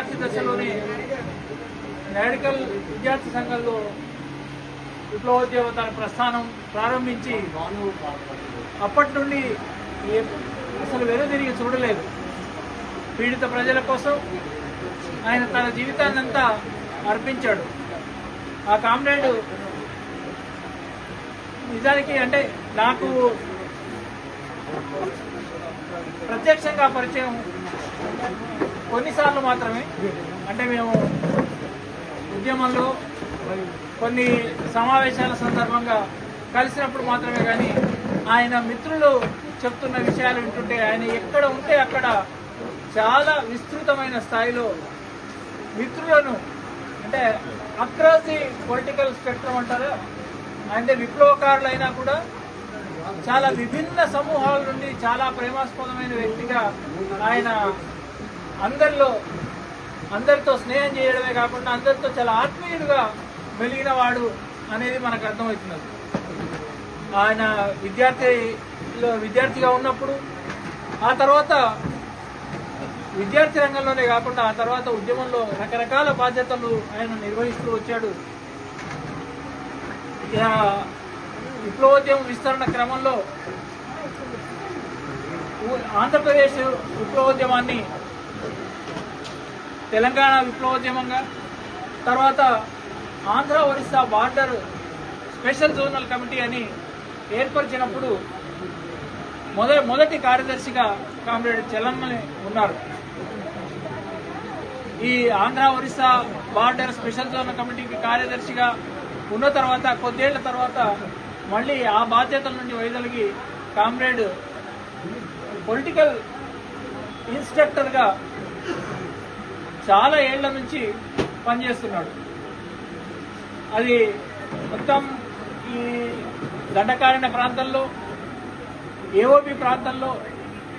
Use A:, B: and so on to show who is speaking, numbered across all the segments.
A: విద్యార్థి దశలోనే మెడికల్ విద్యార్థి సంఘంలో విప్లవోద్యమ తన ప్రస్థానం ప్రారంభించి అప్పటి నుండి అసలు అసలు వెనుదిరిగి చూడలేదు. పీడిత ప్రజల కోసం ఆయన తన జీవితాన్నంతా అర్పించాడు. ఆ కామ్రేడ్ నిజానికి అంటే నాకు ప్రత్యక్షంగా పరిచయం కొన్నిసార్లు మాత్రమే. అంటే మేము ఉద్యమంలో కొన్ని సమావేశాల సందర్భంగా కలిసినప్పుడు మాత్రమే కానీ ఆయన మిత్రులు చెప్తున్న విషయాలు వింటుంటే ఆయన ఎక్కడ ఉంటే అక్కడ చాలా విస్తృతమైన స్థాయిలో మిత్రులను అంటే అక్రాస్ ది పొలిటికల్ స్పెక్ట్రమ్ అంటారా. అంటే విప్లవకారులైనా కూడా చాలా విభిన్న సమూహాల నుండి చాలా ప్రేమాస్పదమైన వ్యక్తిగా ఆయన అందరిలో అందరితో స్నేహం చేయడమే కాకుండా అందరితో చాలా ఆత్మీయుడుగా మెలిగిన వాడు అనేది మనకు అర్థమవుతున్నది. ఆయన విద్యార్థిలో విద్యార్థిగా ఉన్నప్పుడు ఆ తర్వాత విద్యార్థి రంగంలోనే కాకుండా ఆ తర్వాత ఉద్యమంలో రకరకాల బాధ్యతలు ఆయన నిర్వహిస్తూ వచ్చాడు. విప్లవోద్యమం విస్తరణ క్రమంలో ఊ- ఆంధ్రప్రదేశ్ విప్లవోద్యమాన్ని తెలంగాణ విప్లవోద్యమంగా. తర్వాత Andhra Orissa border special zonal committee అని ఏర్పరిచినప్పుడు మొద మొదటి కార్యదర్శిగా కామ్రేడ్ చెల్లమ్మని ఉన్నారు. ఈ Andhra Orissa border special zone కమిటీకి కార్యదర్శిగా ఉన్న తర్వాత కొద్దేళ్ళ తర్వాత మళ్ళీ ఆ బాధ్యతల నుండి వైదొలిగి కామ్రేడ్ పొలిటికల్ ఇన్స్ట్రక్టర్గా చాలా ఏళ్ళ నుంచి పనిచేస్తున్నాడు. అది మొత్తం ఈ దండకారణ్య ప్రాంతంలో ఏఓబి ప్రాంతంలో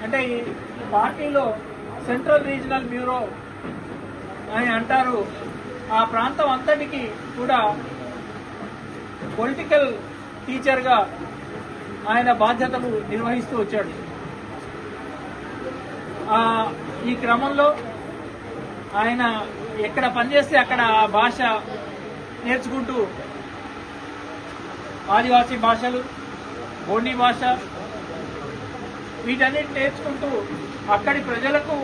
A: అంటే ఈ పార్టీలో సెంట్రల్ రీజనల్ బ్యూరో అని అంటారు. ఆ ప్రాంతం అంతటికి కూడా పొలిటికల్ టీచర్గా ఆయన బాధ్యతలు నిర్వహిస్తూ వచ్చాడు. ఈ క్రమంలో ఆయన ఎక్కడ పనిచేస్తే అక్కడ ఆ భాష నేర్చుకుంటూ ఆదివాసీ భాషలు గోండి భాష వీటన్నిటి నేర్చుకుంటూ అక్కడి ప్రజలకు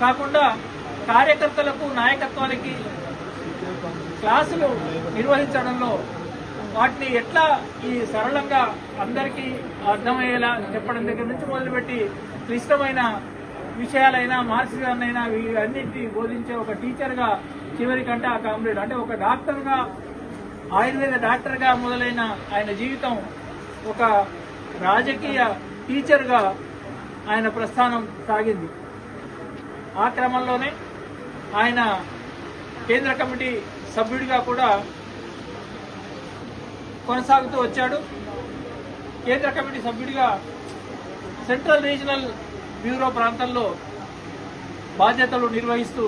A: కాకుండా కార్యకర్తలకు నాయకత్వానికి క్లాసులు నిర్వహించడంలో వాటిని ఎట్లా ఈ సరళంగా అందరికీ అర్థమయ్యేలా చెప్పడం దగ్గర నుంచి మొదలుపెట్టి క్లిష్టమైన విషయాలైనా మార్క్సిజాన్నైనా వీటన్నింటినీ బోధించే ఒక టీచర్గా చివరికంటే ఆ కామ్రేడ్. అంటే ఒక డాక్టర్గా ఆయుర్వేద డాక్టర్గా మొదలైన ఆయన జీవితం ఒక రాజకీయ టీచర్గా ఆయన ప్రస్థానం సాగింది. ఆ క్రమంలోనే ఆయన కేంద్ర కమిటీ సభ్యుడిగా కూడా కొనసాగుతూ వచ్చాడు. కేంద్ర కమిటీ సభ్యుడిగా సెంట్రల్ రీజనల్ బ్యూరో ప్రాంతంలో బాధ్యతలు నిర్వహిస్తూ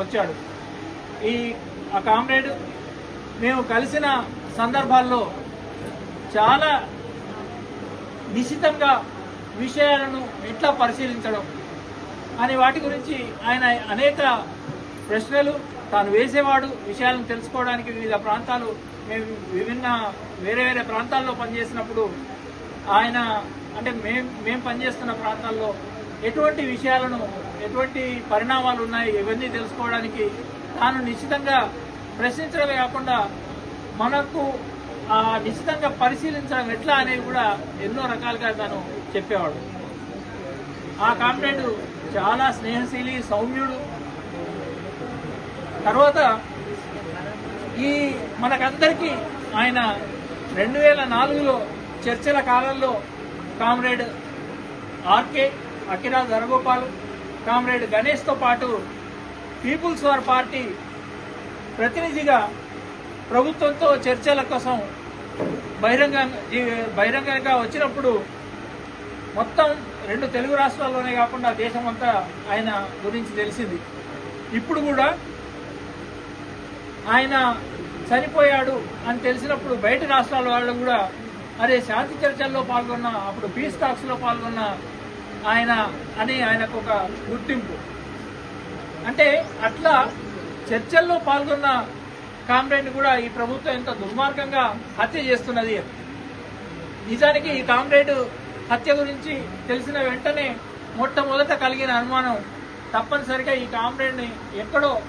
A: వచ్చాడు. ఈ ఆ కామ్రేడ్ మేము కలిసిన సందర్భాల్లో చాలా నిశితంగా విషయాలను ఎట్లా పరిశీలించడం అని వాటి గురించి ఆయన అనేక ప్రశ్నలు తాను వేసేవాడు విషయాలను తెలుసుకోవడానికి వివిధ ప్రాంతాలు మేము విభిన్న వేరే వేరే ప్రాంతాల్లో పనిచేసినప్పుడు ఆయన అంటే మేం మేము పనిచేస్తున్న ప్రాంతాల్లో ఎటువంటి విషయాలను ఎటువంటి పరిణామాలు ఉన్నాయి ఇవన్నీ తెలుసుకోవడానికి తాను నిశ్చితంగా ప్రశ్నించడమే కాకుండా మనకు ఆ నిశ్చితంగా పరిశీలించడం ఎట్లా అనేది కూడా ఎన్నో రకాలుగా తాను చెప్పేవాడు. ఆ కామ్రేడ్ చాలా స్నేహశీలి సౌమ్యుడు. తర్వాత ఈ మనకందరికీ ఆయన రెండు వేల నాలుగులో చర్చల కాలంలో comrade R K Akhira Dhanagopal comrade గణేష్తో పాటు పీపుల్స్ వార్ పార్టీ ప్రతినిధిగా ప్రభుత్వంతో చర్చల కోసం బహిరంగ బహిరంగంగా వచ్చినప్పుడు మొత్తం రెండు తెలుగు రాష్ట్రాల్లోనే కాకుండా దేశమంతా ఆయన గురించి తెలిసింది. ఇప్పుడు కూడా ఆయన చనిపోయాడు అని తెలిసినప్పుడు బయట రాష్ట్రాల వాళ్ళు కూడా అరే శాంతి చర్చల్లో పాల్గొన్న అప్పుడు పీస్ టాక్స్లో పాల్గొన్న ఆయన అని ఆయనకు ఒక గుర్తింపు. అంటే అట్లా చర్చల్లో పాల్గొన్న కామ్రేడ్ని కూడా ఈ ప్రభుత్వం ఎంత దుర్మార్గంగా హత్య చేస్తున్నది. నిజానికి ఈ కామ్రేడ్ హత్య గురించి తెలిసిన వెంటనే మొట్టమొదట కలిగిన అనుమానం తప్పనిసరిగా ఈ కామ్రేడ్ని ఎక్కడో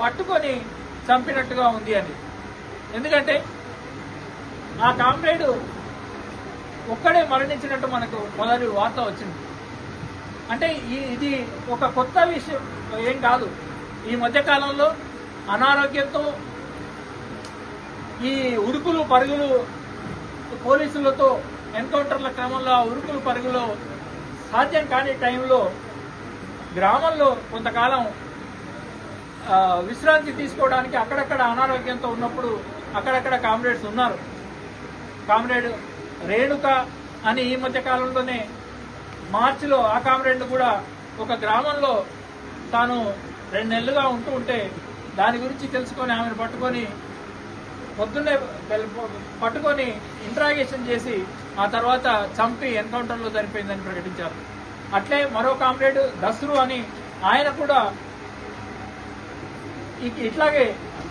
A: పట్టుకొని చంపినట్టుగా ఉంది అని. ఎందుకంటే ఆ కామ్రేడ్ ఒక్కడే మరణించినట్టు మనకు మొదటి వార్త వచ్చింది. అంటే ఈ- ఇది ఒక కొత్త విషయం ఏం కాదు. ఈ మధ్యకాలంలో అనారోగ్యంతో ఈ ఉరుకులు పరుగులు పోలీసులతో ఎన్కౌంటర్ల క్రమంలో ఆ ఉరుకులు పరుగులు సాధ్యం కాని టైంలో గ్రామంలో కొంతకాలం విశ్రాంతి తీసుకోవడానికి అక్కడక్కడ అనారోగ్యంతో ఉన్నప్పుడు అక్కడక్కడ కామ్రేడ్స్ ఉన్నారు. కామ్రేడ్ రేణుక అని ఈ మధ్య కాలంలోనే మార్చిలో ఆ కామ్రేడ్ కూడా ఒక గ్రామంలో తాను రెండు నెలలుగా ఉంటూ ఉంటే దాని గురించి తెలుసుకొని ఆమెను పట్టుకొని పొద్దున్నే పట్టుకొని ఇంట్రాగేషన్ చేసి ఆ తర్వాత చంపి ఎన్కౌంటర్లో చనిపోయిందని ప్రకటించారు. అట్లే మరో కామ్రేడ్ దస్రు అని ఆయన కూడా ఇట్లాగే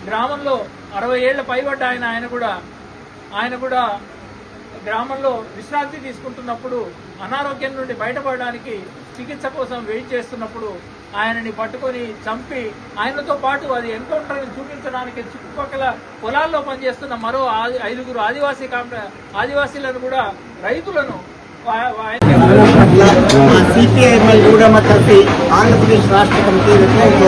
A: గ్రామంలో అరవై ఏళ్ళ పైబడ్డ ఆయన ఆయన కూడా ఆయన కూడా గ్రామంలో విశ్రాంతి తీసుకుంటున్నప్పుడు అనారోగ్యం నుండి బయటపడడానికి చికిత్స కోసం వెయిట్ చేస్తున్నప్పుడు ఆయనని పట్టుకొని చంపి ఆయనతో పాటు అది ఎన్కౌంటర్ని చూపించడానికి చుట్టుపక్కల పొలాల్లో పనిచేస్తున్న మరో ఐదుగురు ఆదివాసీ ఆదివాసీలను కూడా రైతులను
B: సిపిఐ కలిసి ఆంధ్రప్రదేశ్ రాష్ట్ర కమిటీ వ్యతిరేక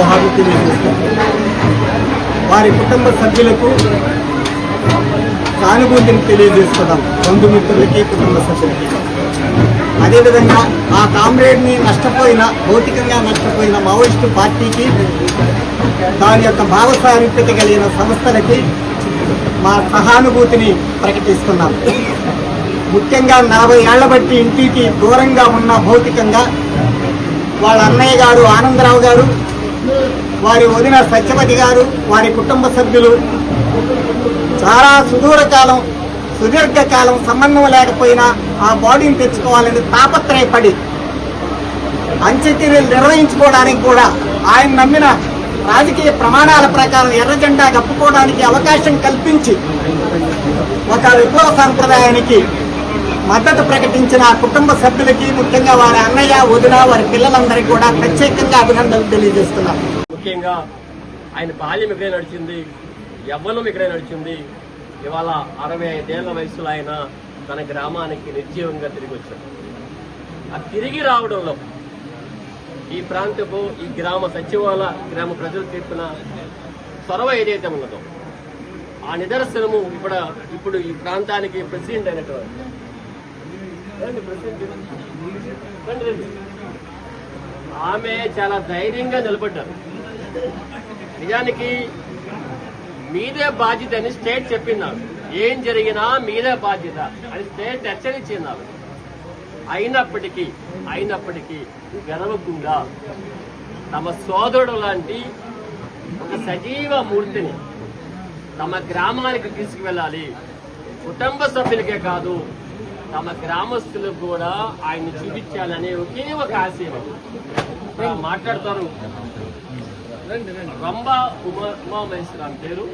B: వారి కుటుంబ సభ్యులకు సానుభూతిని తెలియజేస్తున్నాం బంధుమిత్రులకి కుటుంబ సభ్యులకి. అదేవిధంగా ఆ కామ్రేడ్ని నష్టపోయిన భౌతికంగా నష్టపోయిన మావోయిస్టు పార్టీకి దాని యొక్క భావసారూప్యత కలిగిన సంస్థలకి మా సహానుభూతిని ప్రకటిస్తున్నాం. ముఖ్యంగా నలభై ఏళ్ళ బట్టి ఇంటికి దూరంగా ఉన్న భౌతికంగా వాళ్ళ అన్నయ్య గారు ఆనందరావు గారు వారి వదిన సత్యవతి గారు వారి కుటుంబ సభ్యులు చాలా సుదూర కాలం సుదీర్ఘ కాలం సంబంధం లేకపోయినా ఆ బాడీని తెచ్చుకోవాలని తాపత్రయపడి అంత్యక్రియలు నిర్వహించుకోవడానికి కూడా ఆయన నమ్మిన రాజకీయ ప్రమాణాల ప్రకారం ఎర్ర జెండా కప్పుకోవడానికి అవకాశం కల్పించి ఒక విప్లవ సంప్రదాయానికి మద్దతు ప్రకటించిన కుటుంబ సభ్యులకి ముఖ్యంగా వారి అన్నయ్య వదిన వారి పిల్లలందరికీ కూడా ప్రత్యేకంగా అభినందనలు తెలియజేస్తున్నారు
C: ముఖ్యంగా ఆయన బాల్యం ఇక్కడే నడిచింది. యవ్వనం ఇక్కడే నడిచింది. ఇవాళ అరవై ఐదేళ్ళ వయసులో ఆయన తన గ్రామానికి నిర్జీవంగా తిరిగి వచ్చాడు. ఆ తిరిగి రావడంలో ఈ ప్రాంతపు ఈ గ్రామ సచివాలయ గ్రామ ప్రజలు తీర్పిన చొరవ ఏదైతే ఉన్నదో ఆ నిదర్శనము ఇప్పుడు ఇప్పుడు ఈ ప్రాంతానికి ప్రెసిడెంట్ అయినటువంటి ఆమె చాలా ధైర్యంగా నిలబడ్డారు. నిజానికి మీదే బాధ్యత అని స్టేట్ చెప్పిందారు ఏం జరిగినా మీదే బాధ్యత అని స్టేట్ హెచ్చరించిందారు అయినప్పటికీ అయినప్పటికీ గర్వకుండా తమ సోదరుడు లాంటి ఒక సజీవ మూర్తిని తమ గ్రామానికి తీసుకువెళ్ళాలి. కుటుంబ సభ్యులకే కాదు తమ గ్రామస్తులకు కూడా ఆయన్ని చూపించాలనే ఒకే ఒక ఆశయం. మాట్లాడతారు రంభా ఉమా ఉమామహేశ్వరం పేరు.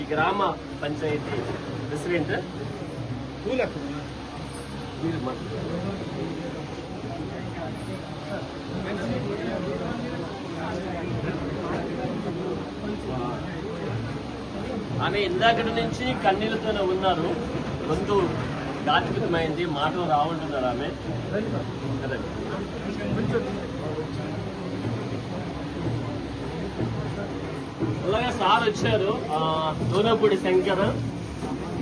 C: ఈ గ్రామ పంచాయతీ ప్రెసిడెంట్. మీరు ఆమె ఇందాకటి నుంచి కన్నీళ్ళతోనే ఉన్నారు. గొంతు గాత్రితమైంది మాటలు రావంటున్నారు ఆమె. అలాగే సార్ వచ్చారు దూనపూడి శంకర్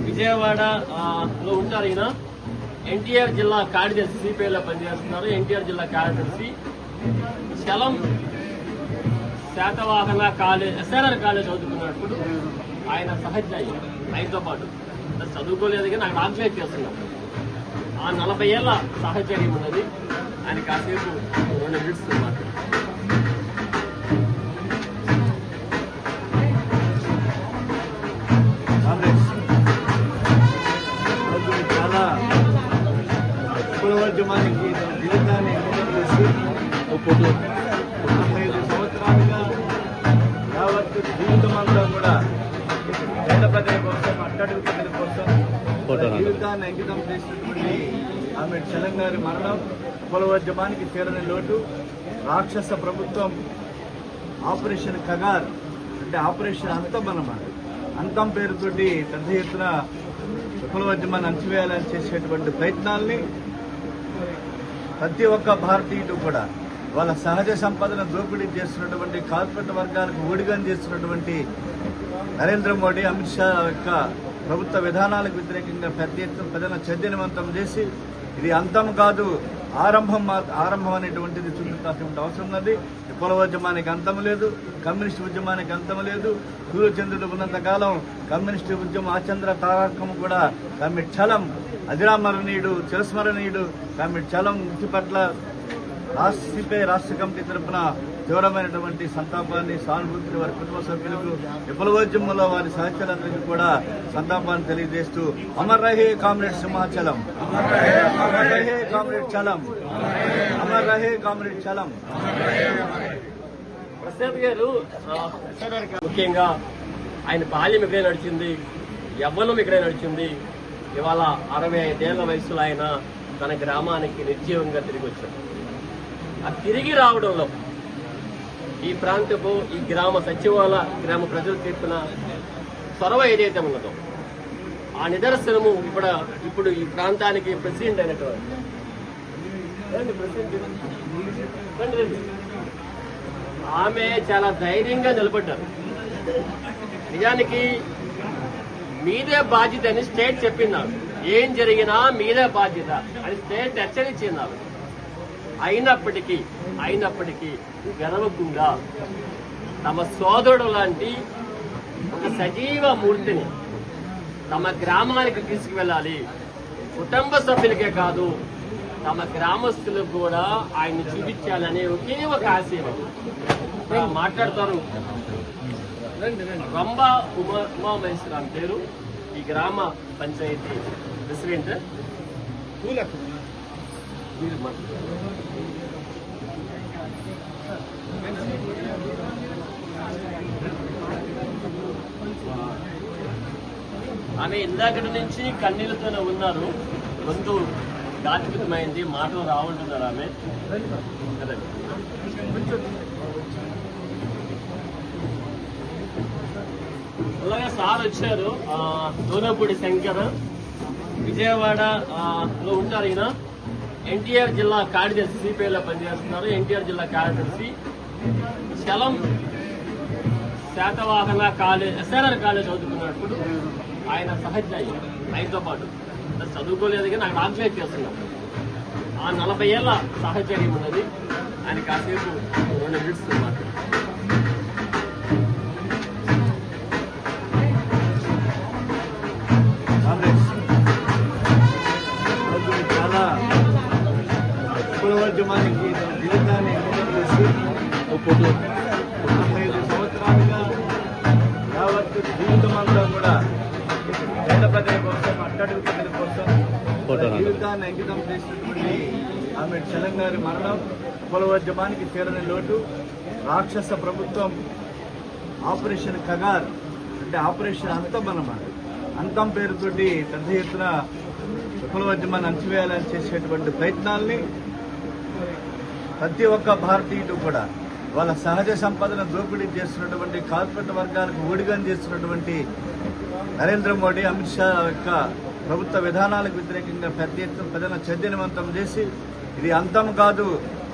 C: విజయవాడ లో ఉంటారు ఈయన. ఎన్టీఆర్ జిల్లా కార్యదర్శి సిపిఐలో పనిచేస్తున్నారు. ఎన్టీఆర్ జిల్లా కార్యదర్శి Chalam Satavahana college SRR college చదువుకున్నప్పుడు ఆయన సహజాయి ఆయనతో పాటు. చదువుకోలేదు కానీ నాకు ట్రాన్స్లేట్ చేస్తున్నాడు ఆ నలభై ఏళ్ళ సహచర్యం ఉన్నది. ఆయన కాసేపు రెండు మినిట్స్ మాట్లాడు ఉద్యమానికి జీవితాన్ని అంకితం చేసి తొంభై ఐదు సంవత్సరాలుగా యావత్
D: జీవితం అంతా కూడా పేద ప్రజల కోసం అట్టడుగు ప్రజల కోసం జీవితాన్ని అంకితం చేసినటువంటి ఆమె తెలంగాణ మరణం కులవోద్యమానికి తీరని లోటు రాక్షస ప్రభుత్వం ఆపరేషన్ కగార్ అంటే ఆపరేషన్ అంతం అన్నమాట అంతం పేరుతోటి పెద్ద ఎత్తున విఫలవద్యమాన్ని అణచివేయాలని చేసేటువంటి ప్రయత్నాల్ని ప్రతి ఒక్క భారతీయుడు కూడా వాళ్ళ సహజ సంపదను దోపిడీ చేస్తున్నటువంటి కార్పొరేట్ వర్గాలకు ఊడిగం చేస్తున్నటువంటి నరేంద్ర మోడీ అమిత్ షా యొక్క ప్రభుత్వ విధానాలకు వ్యతిరేకంగా పెద్ద ఎత్తున ప్రజలను చైతన్యవంతం చేసి ఇది అంతం కాదు ఆరంభం మా ఆరంభం అనేటువంటిది చూపించాల్సిన అవసరం ఉన్నది. కుల ఉద్యమానికి అంతం లేదు కమ్యూనిస్ట్ ఉద్యమానికి అంతం లేదు. సూర్యచంద్రుడు ఉన్నంత కాలం కమ్యూనిస్ట్ ఉద్యమం ఆచంద్ర తారకం కూడా తమి ఛలం అజరామరణీయుడు చిరస్మరణీయుడు తమి చలం మృతి పట్ల రాష్ట్ర రాష్ట్ర కమిటీ తరఫున తీవ్రమైనటువంటి సంతాపాన్ని సానుభూతిని వారి కుటుంబ సభ్యులకు విఫలవోద్యమంలో వారి సహచరులందరికీ కూడా సంతాపాన్ని తెలియజేస్తూ అమర్ రహే కామ్రేడ్ సింహాచలం. అమర్ రహే కామ్రేడ్ చలం. అమర్ రహే కామ్రేడ్ చలం.
C: ప్రసాద్ గారు ముఖ్యంగా ఆయన బాల్యం ఇక్కడే నడిచింది యవ్వనం ఇక్కడే నడిచింది. ఇవాళ అరవై ఐదేళ్ళ వయసులో ఆయన తన గ్రామానికి నిర్జీవంగా తిరిగి వచ్చాడు ఆ తిరిగి రావడంలో ఈ ప్రాంతపు ఈ గ్రామ సచివాలయ గ్రామ ప్రజలు చెప్పిన చొరవ ఏదైతే ఉన్నదో ఆ నిదర్శనము ఇప్పుడు ఇప్పుడు ఈ ప్రాంతానికి ప్రెసిడెంట్ అయినటువంటి ఆమె చాలా ధైర్యంగా నిలబడ్డారు. నిజానికి మీదే బాధ్యత అని స్టేట్ చెప్పిందారు ఏం జరిగినా మీదే బాధ్యత అని స్టేట్ హెచ్చరించిందారు అయినప్పటికీ అయినప్పటికీ గర్వకుండా తమ సోదరుడు లాంటి ఒక సజీవ మూర్తిని తమ గ్రామానికి తీసుకువెళ్ళాలి. కుటుంబ సభ్యులకే కాదు తమ గ్రామస్తులకు కూడా ఆయన్ని చూపించాలనే ఒకే ఒక ఆశయం. మాట్లాడతారు. రంభా ఉమా ఉమామహేశ్వరం పేరు. ఈ గ్రామ పంచాయతీ ప్రెసిడెంట్. ఆమె ఇందాకటి నుంచి కన్నీళ్ళతోనే ఉన్నారు. గొంతు గాత్రితమైంది మాటలు రావంటున్నారు ఆమె. అలాగే సార్ వచ్చారు దూనపూడి శంకర్. విజయవాడ లో ఉంటారు ఈయన. ఎన్టీఆర్ జిల్లా కార్యదర్శి సిపిఐలో పనిచేస్తున్నారు. ఎన్టీఆర్ జిల్లా కార్యదర్శి. Chalam Satavahana college SRR college చదువుకున్నప్పుడు ఆయన సహజాయి ఆయనతో పాటు. చదువుకోలేదు కానీ నాకు ట్రాన్స్లేట్ చేస్తున్నాం. ఆ నలభై ఏళ్ళ సహచర్యం ఉన్నది. ఆయన కాసేపు రెండు మినిట్స్
D: కులవద్యమానికి తీరని లోటు రాక్షస ప్రభుత్వం ఆపరేషన్ కగార్ అంటే ఆపరేషన్ అంతం అన్నమాట అంతం పేరుతోటి పెద్ద ఎత్తున కులవద్యమాన్ని అంచివేయాలని చేసేటువంటి ప్రయత్నాల్ని ప్రతి ఒక్క భారతీయుడు కూడా వాళ్ళ సహజ సంపదను దోపిడీ చేస్తున్నటువంటి కార్పొరేట్ వర్గాలకు ఊడిగం చేస్తున్నటువంటి నరేంద్ర మోడీ అమిత్ షా యొక్క ప్రభుత్వ విధానాలకు వ్యతిరేకంగా పెద్ద ఎత్తున ప్రజలను చైతన్యవంతం చేసి ఇది అంతం కాదు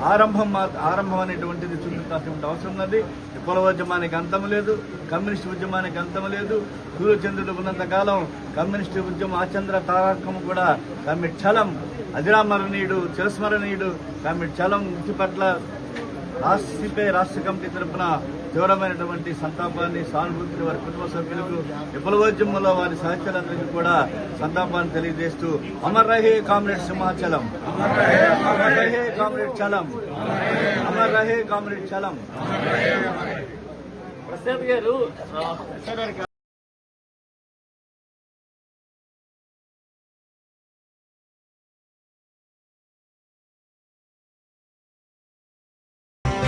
D: ఆరంభం మా- ఆరంభం అనేటువంటిది చూపించాల్సిన అవసరం ఉన్నది. కుల ఉద్యమానికి అంతం లేదు కమ్యూనిస్ట్ ఉద్యమానికి అంతం లేదు. సూర్యచంద్రుడు ఉన్నంత కాలం కమ్యూనిస్ట్ ఉద్యమం ఆచంద్ర తారకం కూడా తమి చలం అజరామరణీయుడు చిరస్మరణీయుడు తమి చలం మృతి పట్ల రాష్ట్ర సిపిఐ రాష్ట్ర కమిటీ తరఫున తీవ్రమైనటువంటి సంతాపాన్ని సానుభూతిని వారి కుటుంబ సభ్యులకు విఫలవోద్యమంలో వారి సహచరులందరికీ కూడా సంతాపాన్ని తెలియజేస్తూ అమర్ రహే కామ్రేడ్ సింహాచలం. అమర్ రహే కామ్రేడ్ చలం. అమర్ రహే కామ్రేడ్ చలం.
C: ప్రసాద్ గారు